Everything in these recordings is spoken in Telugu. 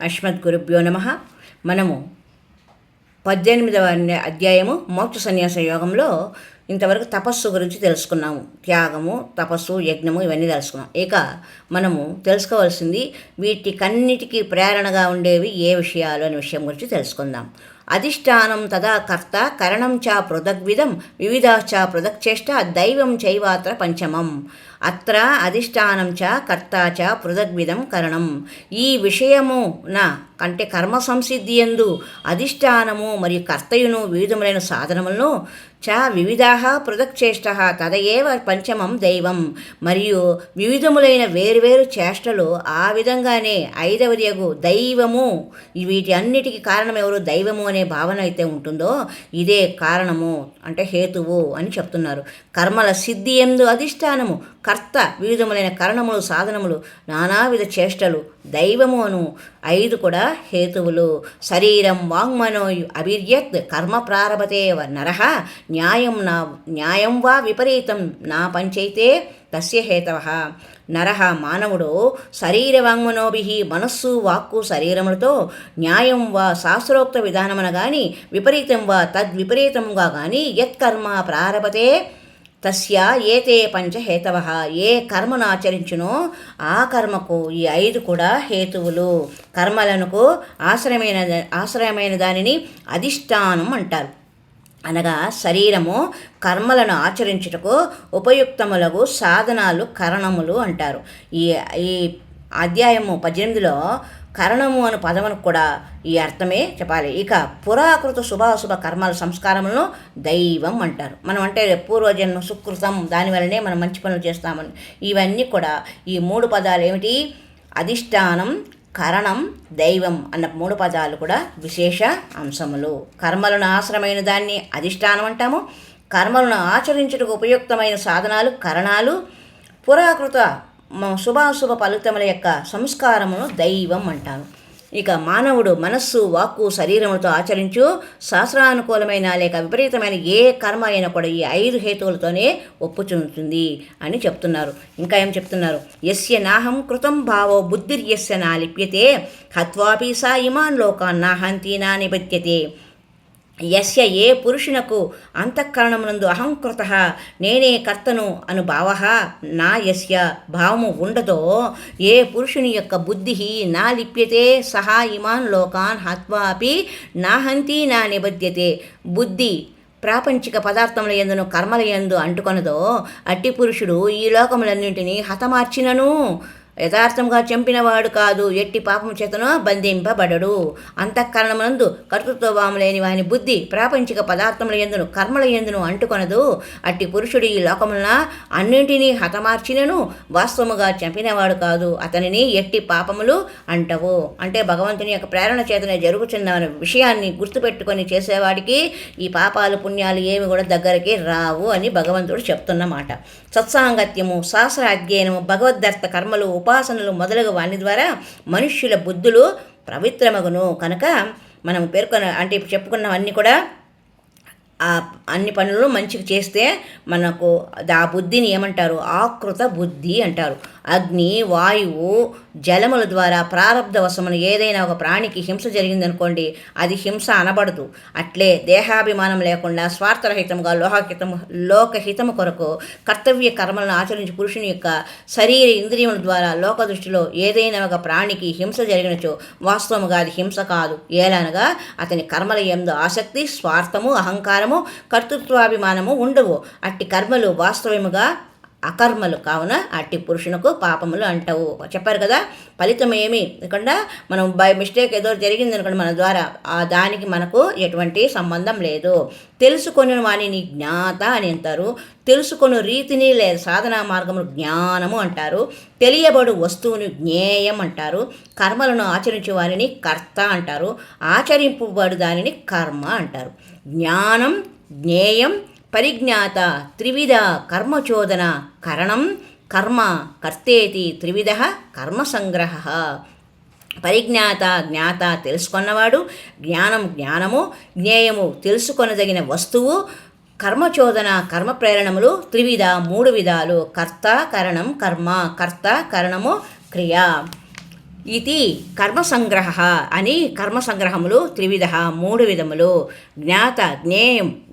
అస్మద్గురుభ్యో నమ. మనము పద్దెనిమిదవ అధ్యాయము మోక్ష సన్యాస యోగంలో ఇంతవరకు తపస్సు గురించి తెలుసుకున్నాము. త్యాగము తపస్సు యజ్ఞము ఇవన్నీ తెలుసుకున్నాం. ఇక మనము తెలుసుకోవాల్సింది వీటికన్నిటికీ ప్రేరణగా ఉండేవి ఏ విషయాలు అనే విషయం గురించి తెలుసుకుందాం. అధిష్టానం తదా కర్త కరణం చ పృథగ్విధం వివిధాశ్చ పృథక్చేష్ట దైవం చైవాత్ర పంచమం. అత్ర అధిష్టానం చ కర్త చ పృథగ్విధం కరణం. ఈ విషయమున అంటే కర్మ సంసిద్ధి ఎందు అధిష్టానము మరియు కర్తయును వివిధములైన సాధనములను చ వివిధా పృథక్చేష్ట తదయేవ పంచమం దైవం. మరియు వివిధములైన వేరువేరు చేష్టలు ఆ విధంగానే ఐదవదియగు దైవము. వీటి అన్నిటికీ కారణం ఎవరు? దైవము అనే భావన అయితే ఉంటుందో ఇదే కారణము అంటే హేతువు అని చెప్తున్నారు. కర్మల సిద్ధి ఎందు అధిష్టానము. కర్త వివిధములైన కరణములు సాధనములు నానావిధ చేష్టలు దైవము అను ఐదు కూడా హేతువులు. శరీరం వాంగ్మనో అభిర్యత్ కర్మ ప్రారభతే నరహ న్యాయం నా న్యాయం వా విపరీతం నా పంచైతే తస్య హేతవ. నరహ మానవుడు శరీర వాంగ్మనోభి మనస్సు వాక్కు శరీరములతో న్యాయం వా శాస్త్రోక్త విధానమున గాని విపరీతం వా తద్విపరీతముగా గాని యత్కర్మ ప్రారభతే తస్య ఏతే పంచ హేతవ ఏ కర్మను ఆచరించునో ఆ కర్మకు ఈ ఐదు కూడా హేతువులు. కర్మలకు ఆశ్రయమైన ఆశ్రయమైన దానిని అధిష్టానం అంటారు. అనగా శరీరము కర్మలను ఆచరించుటకు ఉపయుక్తములకు సాధనాలు కరణములు అంటారు. ఈ ఈ అధ్యాయము పద్దెనిమిదిలో కరణము అను పదమును కూడా ఈ అర్థమే చెప్పాలి. ఇక పురాకృత శుభాశుభ కర్మల సంస్కారములను దైవం అంటారు. మనం అంటే పూర్వజన్మ సుకృతం దానివల్లనే మనం మంచి పనులు చేస్తామని. ఇవన్నీ కూడా ఈ మూడు పదాలు ఏమిటి? అధిష్టానం కరణం దైవం అన్న మూడు పదాలు కూడా విశేష అంశములు. కర్మలను ఆశ్రమైన దాన్ని అధిష్టానం అంటాము. కర్మలను ఆచరించుటకు ఉపయుక్తమైన సాధనాలు కరణాలు. పురాకృత శుభాశుభ ఫలితముల యొక్క సంస్కారమును దైవం అంటాను ఇక మానవుడు మనస్సు వాక్కు శరీరములతో ఆచరించు శాస్త్రానుకూలమైన లేక విపరీతమైన ఏ కర్మ అయినా కూడా ఈ ఐదు హేతువులతోనే ఒప్పుచుంటుంది అని చెప్తున్నారు. ఇంకా ఏం చెప్తున్నారు? యస్య నాహం కృతం భావో బుద్ధిర్యస్య నా లిప్యతే హత్వాపి సా ఇమాన్ లోకాన్ నాహంతి నా నిపత్యతే యస్య ఏ పురుషునకు అంతఃకరణమునందు అహంకృత నేనే కర్తను అను భావ నా యస్య భావము ఉండదో ఏ పురుషుని యొక్క బుద్ధి నా లిప్యతే సహా ఇమాన్ లోకాన్ హత్వాపి నా హంతి నా నిబద్యతే బుద్ధి ప్రాపంచిక పదార్థముల ఎందును కర్మల ఎందు అంటుకొనదో అట్టి పురుషుడు ఈ లోకములన్నింటినీ హతమార్చినను. యథార్థంగా చంపినవాడు కాదు. ఎట్టి పాపము చేతనో బంధింపబడడు. అంతఃకరణమునందు కర్తృత్వభావం లేని వాని బుద్ధి ప్రాపంచిక పదార్థముల ఎందును కర్మల ఎందును అంటుకొనదు. అట్టి పురుషుడు ఈ లోకమున అన్నింటినీ హతమార్చినను వాస్తవముగా చంపినవాడు కాదు. అతనిని ఎట్టి పాపములు అంటవు. అంటే భగవంతుని యొక్క ప్రేరణ చేతనే జరుగుతున్న విషయాన్ని గుర్తుపెట్టుకొని చేసేవాడికి ఈ పాపాలు పుణ్యాలు ఏమి కూడా దగ్గరికి రావు అని భగవంతుడు చెప్తున్నమాట. సత్సాంగత్యము శాస్త్ర అధ్యయనము భగవద్దర్థ కర్మలు ఉపాసనలు మొదలగు వాని ద్వారా మనుష్యుల బుద్ధులు పవిత్రమగును. కనుక మనం పేర్కొన్న అంటే చెప్పుకున్నవన్నీ కూడా ఆ అన్ని పనులు మంచిగా చేస్తే మనకు ఆ బుద్ధిని ఏమంటారు? ఆకృత బుద్ధి అంటారు. అగ్ని వాయువు జలముల ద్వారా ప్రారంధ వశమున ఏదైనా ఒక ప్రాణికి హింస జరిగిందనుకోండి అది హింస అనబడదు. అట్లే దేహాభిమానం లేకుండా స్వార్థరహితంగా లోహహితము లోకహితము కొరకు కర్తవ్య కర్మలను ఆచరించి పురుషుని యొక్క శరీర ఇంద్రియముల ద్వారా లోక దృష్టిలో ఏదైనా ఒక ప్రాణికి హింస జరిగినచో వాస్తవముగా అది హింస కాదు. ఏలనగా అతని కర్మల ఎందు ఆసక్తి స్వార్థము అహంకారము కర్తృత్వాభిమానము ఉండవు. అట్టి కర్మలు వాస్తవముగా అకర్మలు. కావున అట్టి పురుషునకు పాపములు అంటవు. చెప్పారు కదా ఫలితం ఏమి? ఎందుకంటే మనం బై మిస్టేక్ ఏదో జరిగింది అనుకోండి మన ద్వారా ఆ దానికి మనకు ఎటువంటి సంబంధం లేదు. తెలుసుకొని వాణిని జ్ఞాత అని అంటారు. తెలుసుకొని రీతిని లేదా సాధనా మార్గమును జ్ఞానము అంటారు. తెలియబడు వస్తువుని జ్ఞేయం అంటారు. కర్మలను ఆచరించే వారిని కర్త అంటారు. ఆచరింపబడు దానిని కర్మ అంటారు. జ్ఞానం జ్ఞేయం పరిజ్ఞాత త్రివిధ కర్మచోదన కరణం కర్మ కర్తేతి త్రివిధ కర్మసంగ్రహ. పరిజ్ఞాత జ్ఞాత తెలుసుకున్నవాడు జ్ఞానం జ్ఞానము జ్ఞేయము తెలుసుకొనదగిన వస్తువు కర్మచోదన కర్మ ప్రేరణములు త్రివిధ మూడు విధాలు కర్త కరణం కర్మ కర్త కరణము క్రియ. ఇది కర్మసంగ్రహ అని కర్మసంగ్రహములు త్రివిధ మూడు విధములు జ్ఞాత జ్ఞేయం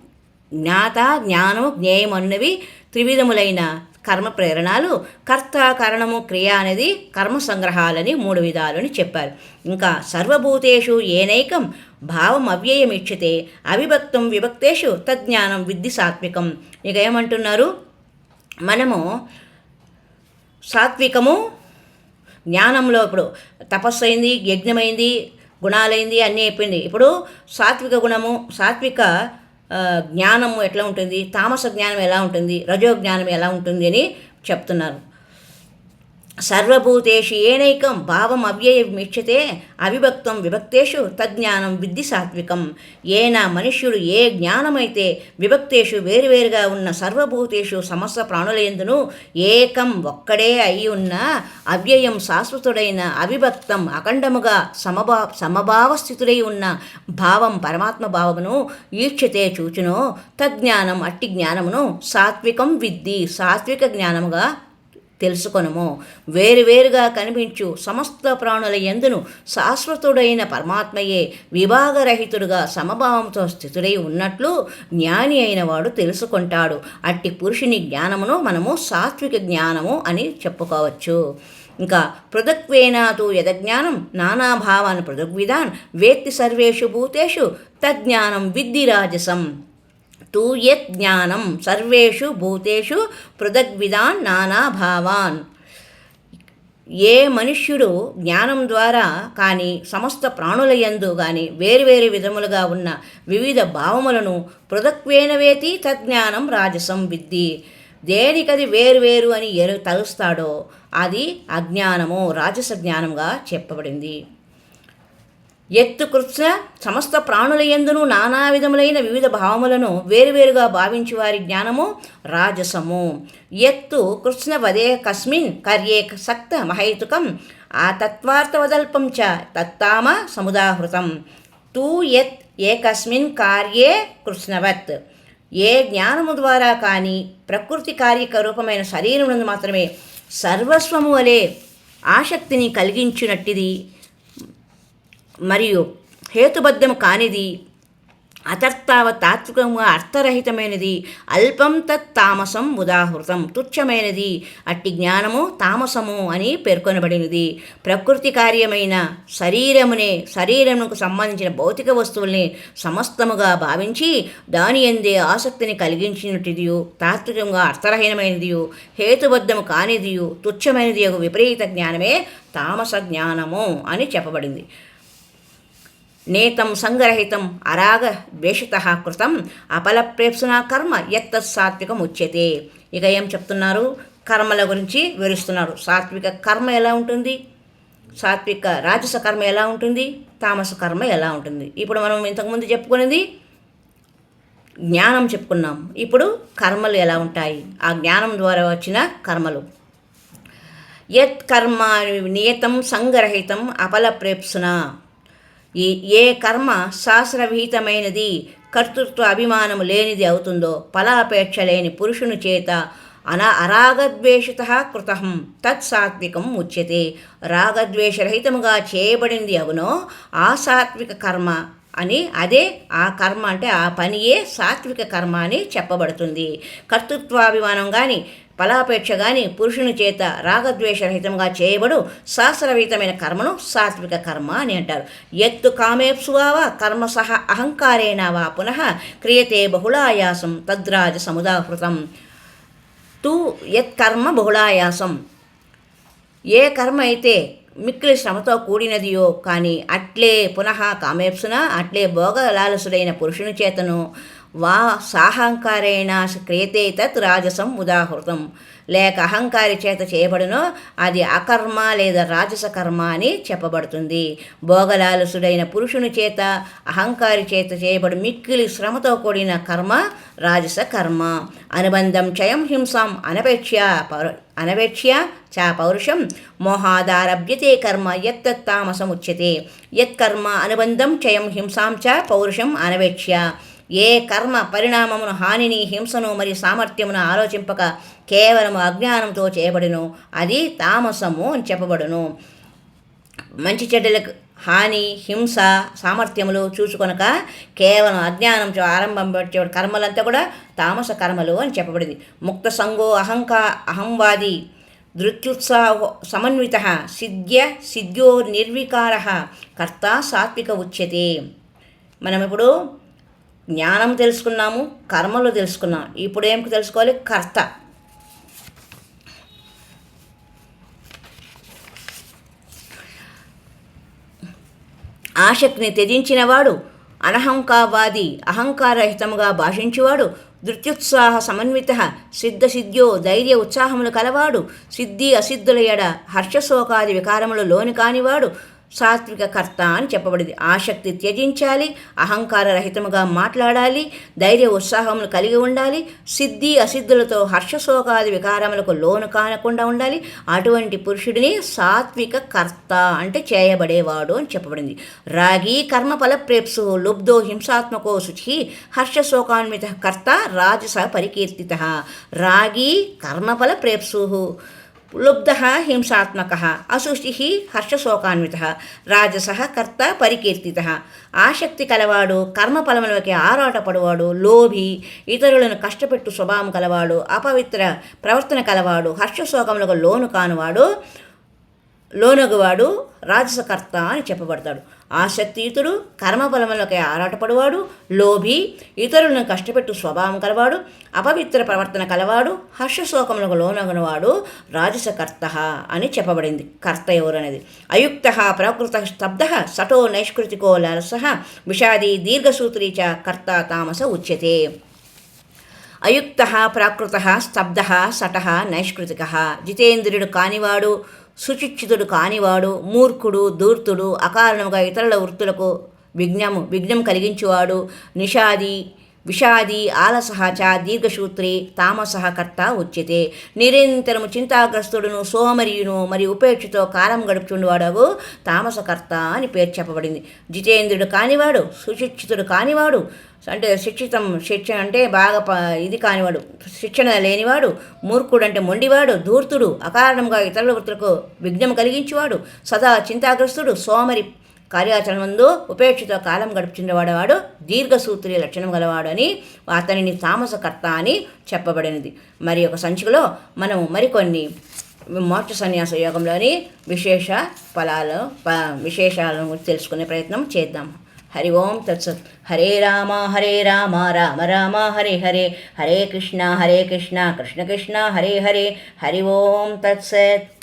జ్ఞాత జ్ఞానం జ్ఞేయం అన్నవి త్రివిధములైన కర్మ ప్రేరణలు. కర్త కరణము క్రియ అనేది కర్మ సంగ్రహాలని మూడు విధాలని చెప్పారు. ఇంకా సర్వభూతేషు ఏనైకం భావం అవ్యయమిచ్చితే అవిభక్తం విభక్తేషు తజ్ఞానం విద్ధి సాత్వికం. ఇక ఏమంటున్నారు? మనము సాత్వికము జ్ఞానంలో ఇప్పుడు తపస్సు అయింది యజ్ఞమైంది గుణాలైంది అన్నీ అయిపోయింది. ఇప్పుడు సాత్విక గుణము సాత్విక జ్ఞానము ఎట్లా ఉంటుంది? తామస జ్ఞానం ఎలా ఉంటుంది? రజో జ్ఞానం ఎలా ఉంటుంది అని చెప్తున్నారు. సర్వభూతేషు ఏనైకం భావం అవ్యయమిచ్చతే అవిభక్తం విభక్తేషు తజ్ఞానం విద్ధి సాత్వికం. ఏన మనుష్యుడు ఏ జ్ఞానమైతే విభక్తేషు వేరువేరుగా ఉన్న సర్వభూతేషు సమస్త ప్రాణులందును ఏకం ఒక్కడే అయి ఉన్న అవ్యయం శాశ్వతుడైన అవిభక్తం అఖండముగా సమభా సమభావస్థితుడై ఉన్న భావం పరమాత్మ భావమును ఈక్షతే చూచును. తజ్ఞానం అట్టి జ్ఞానమును సాత్వికం విద్ధి సాత్విక జ్ఞానముగా తెలుసుకొనము. వేరువేరుగా కనిపించు సమస్త ప్రాణుల ఎందును శాశ్వతుడైన పరమాత్మయే విభాగరహితుడుగా సమభావంతో స్థితుడై ఉన్నట్లు జ్ఞాని అయిన వాడు తెలుసుకుంటాడు. అట్టి పురుషుని జ్ఞానమును మనము సాత్విక జ్ఞానము అని చెప్పుకోవచ్చు. ఇంకా పృథక్వేనాతు యదజ్ఞానం నానాభావాన్ పృథగ్విధాన్ వేత్తి సర్వేషు భూతేషు తజ్ఞానం విద్ధి రాజసం తూ యత్ జ్ఞానం సర్వేషు భూతేషు పృథగ్విధాన్ నానాభావాన్. ఏ మనుష్యుడు జ్ఞానం ద్వారా కానీ సమస్త ప్రాణుల యందు కానీ వేరువేరు విధములుగా ఉన్న వివిధ భావములను పృథక్వేనవేతి తజ్ఞానం రాజసం విద్ధి. దేనికది వేరువేరు అని ఎరు తలుస్తాడో అది అజ్ఞానము రాజస జ్ఞానంగా చెప్పబడింది. ఎత్తు కృత్స సమస్త ప్రాణుల ఎందును నానా విధములైన వివిధ భావములను వేరువేరుగా భావించి వారి జ్ఞానము రాజసము. ఎత్తు కృత్స్న వదే కస్మిన్ కర్యే సక్త మహైతుకం. ఆ తత్వార్థవదల్పం చ తత్తామ సముదాహృతం. తూ యత్ ఏకస్మిన్ కార్యే కృష్ణవత్ ఏ జ్ఞానము ద్వారా కానీ ప్రకృతి కార్యక రూపమైన శరీరమునందు మాత్రమే సర్వస్వము వలె ఆసక్తిని కలిగించినట్టిది మరియు హేతుబద్ధము కానిది అతర్తావ తాత్వికంగా అర్థరహితమైనది అల్పం తత్ తామసం ఉదాహృతం తుచ్చమైనది అట్టి జ్ఞానము తామసము అని పేర్కొనబడినది. ప్రకృతి కార్యమైన శరీరమునే శరీరమునకు సంబంధించిన భౌతిక వస్తువుల్ని సమస్తముగా భావించి దాని ఎందే ఆసక్తిని కలిగించినటిదియు తాత్వికంగా అర్థరహీనమైనదియు హేతుబద్ధము కానిదియు తుచ్చమైనది విపరీత జ్ఞానమే తామస జ్ఞానము అని చెప్పబడింది. నేతం సంగ్రహితం అరాగ ద్వేషిత కృతం అపలప్రేప్సున కర్మ ఎత్తత్ సాత్వికం ఉచ్యతే ఇక ఏం చెప్తున్నారు? కర్మల గురించి వివరిస్తున్నారు. సాత్విక కర్మ ఎలా ఉంటుంది? సాత్విక రాజస కర్మ ఎలా ఉంటుంది? తామస కర్మ ఎలా ఉంటుంది? ఇప్పుడు మనం ఇంతకుముందు చెప్పుకునేది జ్ఞానం చెప్పుకున్నాం. ఇప్పుడు కర్మలు ఎలా ఉంటాయి? ఆ జ్ఞానం ద్వారా వచ్చిన కర్మలు. యత్ కర్మ నియతం సంగ్రహితం అపలప్రేప్సున ఈ ఏ కర్మ శాస్త్రవిహితమైనది కర్తృత్వ అభిమానము లేనిది అవుతుందో ఫలాపేక్ష లేని పురుషుని చేత అన అరాగద్వేషిత కృతం తత్సాత్వికం ఉచ్యతే రాగద్వేషరహితముగా చేయబడింది అవునో ఆ సాత్విక కర్మ అని అదే ఆ కర్మ అంటే ఆ పనియే సాత్విక కర్మ అని చెప్పబడుతుంది. కర్తృత్వాభిమానం కానీ ఫలాపేక్ష గాని పురుషుని చేత రాగద్వేషరహితంగా చేయబడు శాస్త్రరహితమైన కర్మను సాత్విక కర్మ అని అంటారు. ఎత్తు కామేప్సువా కర్మ సహ అహంకారేణ వా పునః క్రియతే బహుళాయాసం తద్రాజ సముదాహృతం. తు యత్ కర్మ బహుళాయాసం. ఏ కర్మ అయితే మిక్కిలి శ్రమతో కూడినదియో కానీ అట్లే పునః కామేప్సున అట్లే భోగలాలసుడైన పురుషుని చేతను వా సాహంకారేణ క్రియతే తత్ రాజసం ఉదాహృతం. లేక అహంకారి చేత చేయబడునో అది అకర్మ లేదా రాజస కర్మ అని చెప్పబడుతుంది. భోగలాలసుడైన పురుషుని చేత అహంకారి చేత చేయబడు మిక్కిలి శ్రమతో కూడిన కర్మ రాజస కర్మ. అనుబంధం చయం హింసాం అనపేక్ష్య పౌర అనవేక్ష్య చ పౌరుషం. మోహాదారభ్యతే కర్మ యత్తామసముచ్యతే యత్కర్మ అనుబంధం చయం హింసాం చ పౌరుషం అనవేక్ష్య ఏ కర్మ పరిణామమును హానిని హింసను మరియు సామర్థ్యమును ఆలోచింపక కేవలము అజ్ఞానంతో చేయబడును అది తామసము అని చెప్పబడును. మంచి చెడ్డలకు హాని హింస సామర్థ్యములు చూసుకొనక కేవలం అజ్ఞానంతో ఆరంభం పెట్టే కర్మలంతా కూడా తామస కర్మలు అని చెప్పబడింది. ముక్త సంగో అహంకా అహంవాది దృత్యుత్సాహ సమన్విత సిద్ధ్య సిద్ధ్యో నిర్వికార కర్త సాత్విక ఉచ్యతే. మనం ఇప్పుడు జ్ఞానం తెలుసుకున్నాము కర్మలు తెలుసుకున్నాం ఇప్పుడు ఏం తెలుసుకోవాలి? కర్త. ఆసక్తిని త్యజించినవాడు అనహంకావాది అహంకారహితముగా భాషించువాడు ధృత్యుత్సాహ సమన్విత సిద్ధసిద్ధ్యో ధైర్య ఉత్సాహములు కలవాడు సిద్ధి అసిద్ధుల ఎడ హర్షశోకాది వికారములు లోని కానివాడు సాత్విక కర్త అని చెప్పబడింది. ఆసక్తి త్యజించాలి అహంకార రహితముగా మాట్లాడాలి ధైర్య ఉత్సాహములు కలిగి ఉండాలి సిద్ధి అసిద్ధులతో హర్షశోకాది వికారములకు లోను కానకుండా ఉండాలి. అటువంటి పురుషుడిని సాత్విక కర్త అంటే చేయబడేవాడు అని చెప్పబడింది. రాగి కర్మఫల ప్రేప్సు లుబ్ధో హింసాత్మకో శుచి హర్షశోకాన్విత కర్త రాజస పరికీర్తిత. రాగి కర్మఫల ప్రేప్సు లుబ్ధ హింసాత్మక అశుచి హర్షశోకాన్విత రాజస కర్త పరికీర్తిత ఆసక్తి కలవాడు కర్మఫలములకి ఆరాటపడువాడు లోభి ఇతరులను కష్టపెట్టు స్వభావం కలవాడు అపవిత్ర ప్రవర్తన కలవాడు హర్షశోకములకు లోను కానువాడు లోనగువాడు రాజసకర్త అని చెప్పబడతాడు. ఆసక్తియుతుడు కర్మఫలములకై ఆరాటపడువాడు లోభి ఇతరులను కష్టపెట్టు స్వభావం కలవాడు అపవిత్ర ప్రవర్తన కలవాడు హర్షశోకములకు లోనగనవాడు రాజసకర్త అని చెప్పబడింది. కర్త ఎవరనేది? అయుక్త ప్రకృత స్తబ్ధ సటో నైష్కృతికో లరస విషాది దీర్ఘసూత్రీ చ కర్త తామస ఉచ్యతే. అయుక్త ప్రాకృత స్తబ్ధ సట నైష్కృతిక జితేంద్రుడు కానివాడు సుచిక్షితుడు కానివాడు మూర్ఖుడు దూర్తుడు అకారణముగా ఇతరుల వృత్తులకు విఘ్నము విఘ్నం కలిగించువాడు నిషాది విషాది ఆలసహ చ దీర్ఘసూత్రి తామసహ కర్త ఉచ్యతే నిరంతరము చింతాగ్రస్తుడును సోమరియును మరియు ఉపేక్షతో కాలం గడుపుచుండేవాడు తామసకర్త అని పేరు చెప్పబడింది. జితేంద్రుడు కానివాడు సుశిక్షితుడు కానివాడు అంటే శిక్షితం శిక్షణ అంటే బాగా ప ఇది కానివాడు శిక్షణ లేనివాడు మూర్ఖుడు అంటే మొండివాడు ధూర్తుడు అకారణంగా ఇతరుల వృత్తులకు విఘ్నం కలిగించేవాడు సదా చింతాగ్రస్తుడు సోమరి కార్యాచరణ ముందు ఉపేక్షతో కాలం గడుపుచున్నవాడు వాడు దీర్ఘసూత్రి లక్షణం గలవాడు అని అతనిని తామసకర్త అని చెప్పబడినది. మరి ఒక సంచికలో మనము మరికొన్ని మోక్ష సన్యాస యోగంలోని విశేష ఫలాలు ప విశేషాలను తెలుసుకునే ప్రయత్నం చేద్దాం. హరి ఓం తత్సత్. హరే రామ హరే రామ రామ రామ హరే హరే. హరే కృష్ణ హరే కృష్ణ కృష్ణ కృష్ణ హరే హరే. హరి ఓం తత్సత్.